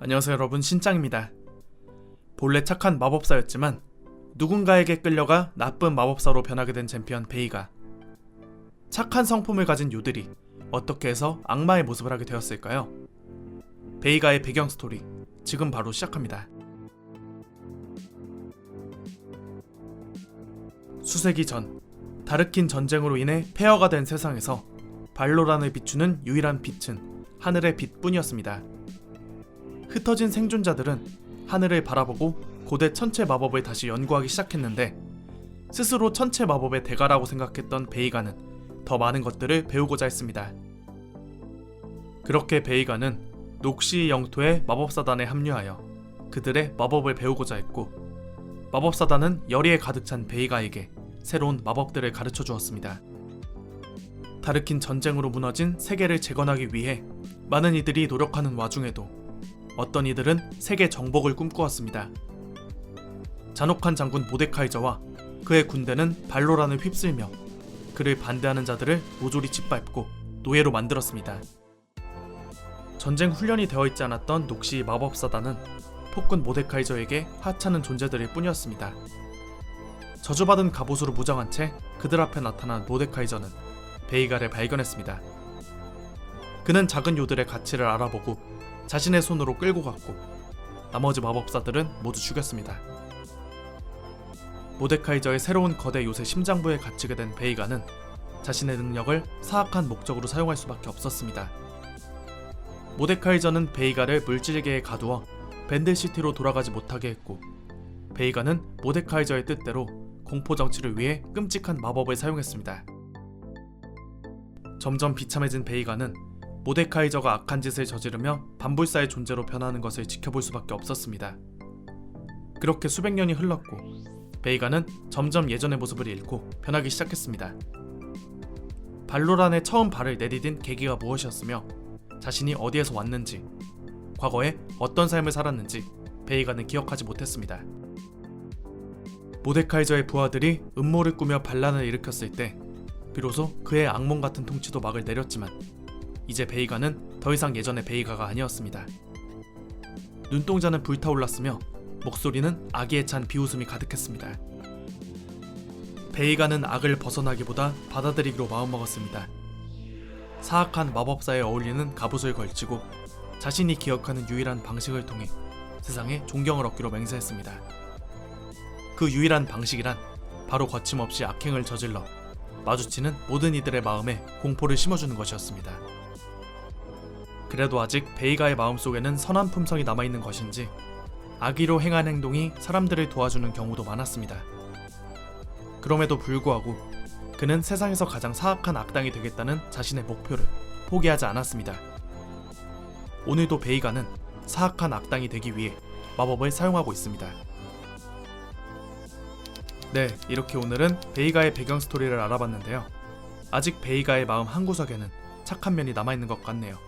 안녕하세요 여러분 신짱입니다. 본래 착한 마법사였지만 누군가에게 끌려가 나쁜 마법사로 변하게 된 챔피언 베이가 착한 성품을 가진 요들이 어떻게 해서 악마의 모습을 하게 되었을까요? 베이가의 배경 스토리 지금 바로 시작합니다. 수세기 전 다르킨 전쟁으로 인해 폐허가 된 세상에서 발로란을 비추는 유일한 빛은 하늘의 빛뿐이었습니다. 흩어진 생존자들은 하늘을 바라보고 고대 천체 마법을 다시 연구하기 시작했는데 스스로 천체 마법의 대가라고 생각했던 베이가는 더 많은 것들을 배우고자 했습니다. 그렇게 베이가는 녹시 영토의 마법사단에 합류하여 그들의 마법을 배우고자 했고 마법사단은 열의에 가득 찬 베이가에게 새로운 마법들을 가르쳐 주었습니다. 다르킨 전쟁으로 무너진 세계를 재건하기 위해 많은 이들이 노력하는 와중에도 어떤 이들은 세계 정복을 꿈꾸었습니다. 잔혹한 장군 모데카이저와 그의 군대는 발로란을 휩쓸며 그를 반대하는 자들을 모조리 짓밟고 노예로 만들었습니다. 전쟁 훈련이 되어 있지 않았던 녹시 마법사단은 폭군 모데카이저에게 하찮은 존재들일 뿐이었습니다. 저주받은 갑옷으로 무장한 채 그들 앞에 나타난 모데카이저는 베이가를 발견했습니다. 그는 작은 요들의 가치를 알아보고 자신의 손으로 끌고 갔고 나머지 마법사들은 모두 죽였습니다. 모데카이저의 새로운 거대 요새 심장부에 갇히게 된 베이가는 자신의 능력을 사악한 목적으로 사용할 수밖에 없었습니다. 모데카이저는 베이가를 물질계에 가두어 밴드시티로 돌아가지 못하게 했고 베이가는 모데카이저의 뜻대로 공포 정치를 위해 끔찍한 마법을 사용했습니다. 점점 비참해진 베이가는 모데카이저가 악한 짓을 저지르며 반불사의 존재로 변하는 것을 지켜볼 수밖에 없었습니다. 그렇게 수백 년이 흘렀고 베이가는 점점 예전의 모습을 잃고 변하기 시작했습니다. 발로란에 처음 발을 내디딘 계기가 무엇이었으며 자신이 어디에서 왔는지 과거에 어떤 삶을 살았는지 베이가는 기억하지 못했습니다. 모데카이저의 부하들이 음모를 꾸며 반란을 일으켰을 때 비로소 그의 악몽 같은 통치도 막을 내렸지만 이제 베이가는 더 이상 예전의 베이가가 아니었습니다. 눈동자는 불타올랐으며 목소리는 악의에 찬 비웃음이 가득했습니다. 베이가는 악을 벗어나기보다 받아들이기로 마음먹었습니다. 사악한 마법사에 어울리는 갑옷을 걸치고 자신이 기억하는 유일한 방식을 통해 세상에 존경을 얻기로 맹세했습니다. 그 유일한 방식이란 바로 거침없이 악행을 저질러 마주치는 모든 이들의 마음에 공포를 심어주는 것이었습니다. 그래도 아직 베이가의 마음속에는 선한 품성이 남아있는 것인지 악의로 행한 행동이 사람들을 도와주는 경우도 많았습니다. 그럼에도 불구하고 그는 세상에서 가장 사악한 악당이 되겠다는 자신의 목표를 포기하지 않았습니다. 오늘도 베이가는 사악한 악당이 되기 위해 마법을 사용하고 있습니다. 네, 이렇게 오늘은 베이가의 배경 스토리를 알아봤는데요. 아직 베이가의 마음 한구석에는 착한 면이 남아있는 것 같네요.